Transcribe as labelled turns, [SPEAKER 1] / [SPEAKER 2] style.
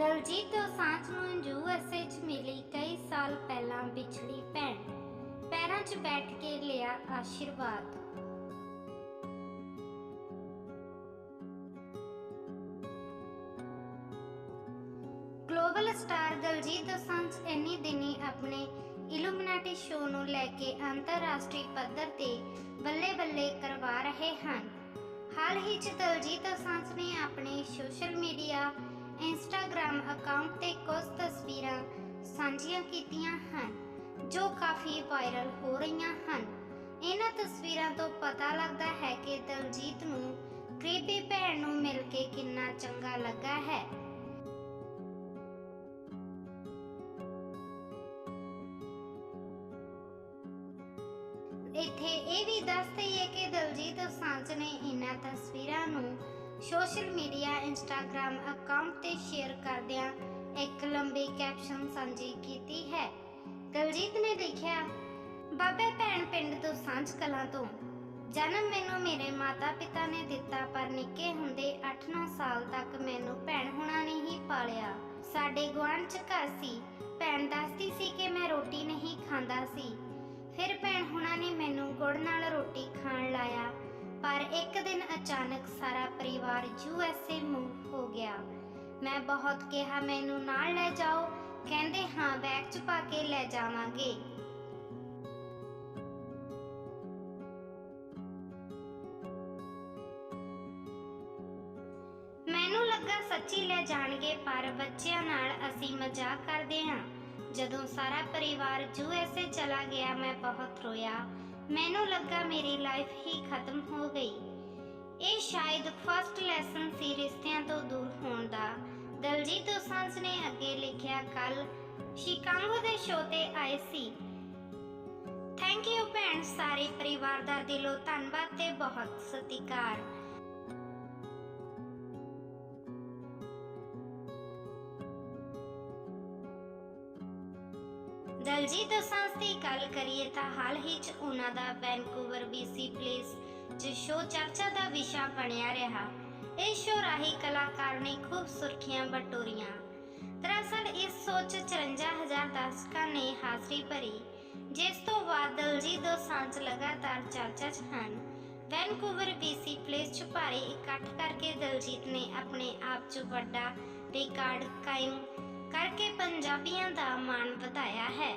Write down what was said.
[SPEAKER 1] ਦਲਜੀਤ ਦੋਸਾਂਝ ਨੂੰ ਯੂਐਸਏ 'ਚ ਮਿਲੀ ਕਈ ਸਾਲ ਪਹਿਲਾਂ ਵਿਛੜੀ ਭੈਣ। ਪੈਰਾਂ 'ਚ ਬੈਠ ਕੇ ਲਿਆ ਆਸ਼ੀਰਵਾਦ। ਗਲੋਬਲ ਸਟਾਰ ਦਲਜੀਤ ਦੋਸਾਂਝ ਇੰਨੀ ਦਿਨੀ ਆਪਣੇ ਇਲੂਮੀਨਾਟੀ ਸ਼ੋਅ ਨੂੰ ਲੈ ਕੇ ਅੰਤਰਰਾਸ਼ਟਰੀ ਪੱਧਰ ਤੇ ਬੱਲੇ-ਬੱਲੇ ਕਰਵਾ ਰਹੇ ਹਨ। ਹਾਲ ਹੀ ਚ ਦਲਜੀਤ ਦੋਸਾਂਝ ਨੇ ਆਪਣੇ ਸੋਸ਼ਲ ਮੀਡੀਆ ਇੰਸਟਾਗ੍ਰam ਅਕਾਊਂਟ ਤੇ ਕੁਝ ਤਸਵੀਰਾਂ ਸਾਂਝੀਆਂ ਕੀਤੀਆਂ ਹਨ, ਜੋ ਕਾਫੀ ਵਾਇਰਲ ਹੋ ਰਹੀਆਂ ਹਨ। ਇਹਨਾਂ ਤਸਵੀਰਾਂ ਤੋਂ ਪਤਾ ਲੱਗਦਾ ਹੈ ਕਿ ਦਲਜੀਤ ਨੂੰ ਕਰੀਬੀ ਭੈਣ ਨੂੰ ਮਿਲ ਕੇ ਕਿੰਨਾ ਚੰਗਾ ਲੱਗਾ ਹੈ। ਇੱਥੇ ਇਹ ਵੀ ਦੱਸ ਦਈਏ ਕਿ ਦਲਜੀਤ ਦੋਸਾਂਝ ਨੇ ਇਹਨਾਂ ਤਸਵੀਰਾਂ ਸੋਸ਼ਲ ਮੀਡੀਆ ਇੰਸਟਾਗ੍ਰam ਅਕਾਊਂਟ ਤੇ ਸ਼ੇਅਰ ਕਰਦਿਆਂ ਇੱਕ ਲੰਬੀ ਕੈਪਸ਼ਨ ਸਾਂਝੀ ਕੀਤੀ ਹੈ। ਦਲਜੀਤ ਨੇ ਲਿਖਿਆ ਬਾਬੇ, ਭੈਣ ਪਿੰਡ ਤੋਂ ਸਾਂਝ ਕਲਾਂ ਤੋਂ। ਜਨਮ ਮੈਨੂੰ ਮੇਰੇ ਮਾਤਾ-ਪਿਤਾ ਨੇ ਦਿੱਤਾ, ਪਰ ਨਿੱਕੇ ਹੁੰਦੇ 8-9 ਸਾਲ ਤੱਕ ਮੈਨੂੰ ਭੈਣ ਹੁਣਾਂ ਨੇ ਹੀ ਪਾਲਿਆ। ਸਾਡੇ ਗੁਆਂਢ ਚ ਘਰ ਸੀ। ਭੈਣ ਦੱਸਦੀ ਸੀ ਕਿ ਮੈਂ ਰੋਟੀ ਨਹੀਂ ਖਾਂਦਾ ਸੀ। ਫਿਰ ਭੈਣ ਹੁਣਾਂ ਨੇ ਮੈਨੂੰ ਗੁੜ ਨਾਲ ਰੋਟੀ ਖਾਣ ਲਾਇਆ। ਪਰ ਇੱਕ ਦਿਨ ਅਚਾਨਕ ਸਾਰਾ ਪਰਿਵਾਰ ਯੂਐਸਏ ਮੂਵ ਹੋ ਗਿਆ। ਮੈਂ ਬਹੁਤ ਕਿਹਾ, ਮੈਨੂੰ ਨਾਲ ਲੈ ਜਾਓ। ਕਹਿੰਦੇ, ਹਾਂ, ਬੈਗ 'ਚ ਪਾ ਕੇ ਲੈ ਜਾਵਾਂਗੇ। ਮੈਨੂੰ ਲੱਗਾ, ਸੱਚੀ ਲੈ ਜਾਣਗੇ, ਪਰ ਬੱਚਿਆਂ ਨਾਲ ਅਸੀਂ ਮਜ਼ਾਕ ਕਰਦੇ ਹਾਂ। ਜਦੋਂ ਸਾਰਾ ਪਰਿਵਾਰ ਯੂਐਸਏ ਚਲਾ ਗਿਆ, ਮੈਂ ਬਹੁਤ ਰੋਇਆ। ਮੈਨੂੰ ਲੱਗਾ ਮੇਰੀ ਲਾਈਫ ਹੀ ਖਤਮ ਹੋ ਗਈ। ਇਹ ਸ਼ਾਇਦ ਫਰਸਟ ਲੈਸਨ ਸੀ ਰਿਸ਼ਤਿਆਂ ਤੋਂ ਦੂਰ ਹੋਣ ਦਾ। ਦਲਜੀਤ ਦੋਸਾਂਝ ਨੇ ਅੱਗੇ ਲਿਖਿਆ, ਕੱਲ ਸ਼ਿਕਾਗੋ ਦੇ ਸ਼ੋਅ ਤੇ ਆਏ ਸੀ। ਥੈਂਕ ਯੂ ਭੈਣ, ਸਾਰੇ ਪਰਿਵਾਰ ਦਾ ਦਿਲੋਂ ਧੰਨਵਾਦ ਤੇ ਬਹੁਤ ਸਤਿਕਾਰ। ਦਲਜੀਤ ਦੋਸਾਂਝ ਦੀ ਗੱਲ ਕਰੀਏ ਤਾਂ ਹਾਲ ਹੀ ਚ ਉਹਨਾਂ ਦਾ ਵੈਨਕੂਵਰ BC ਪਲੇਸ 'ਚ ਸ਼ੋਅ ਚਰਚਾ ਦਾ ਵਿਸ਼ਾ ਬਣਿਆ ਰਿਹਾ। ਇਸ ਸ਼ੋਅ ਰਾਹੀਂ ਕਲਾਕਾਰ ਨੇ ਖੂਬ ਸੁਰਖੀਆਂ ਬਟੋਰੀਆਂ। ਦਰਅਸਲ ਇਸ ਸ਼ੋਅ 'ਚ 54000 ਦਰਸ਼ਕਾਂ ਨੇ ਹਾਜ਼ਰੀ ਭਰੀ, ਜਿਸ ਤੋਂ ਬਾਅਦ ਦਲਜੀਤ ਦੋਸਾਂਝ ਲਗਾਤਾਰ ਚਰਚਾ 'ਚ ਹਨ। ਵੈਨਕੂਵਰ BC ਪਲੇਸ 'ਚ ਭਾਰੀ ਇਕੱਠ ਕਰਕੇ ਦਲਜੀਤ ਨੇ ਆਪਣੇ ਆਪ 'ਚ ਵੱਡਾ ਰਿਕਾਰਡ ਕਾਇਮ ਪੰਜਾਬੀਆਂ ਦਾ ਮਾਣ ਵਧਾਇਆ ਹੈ।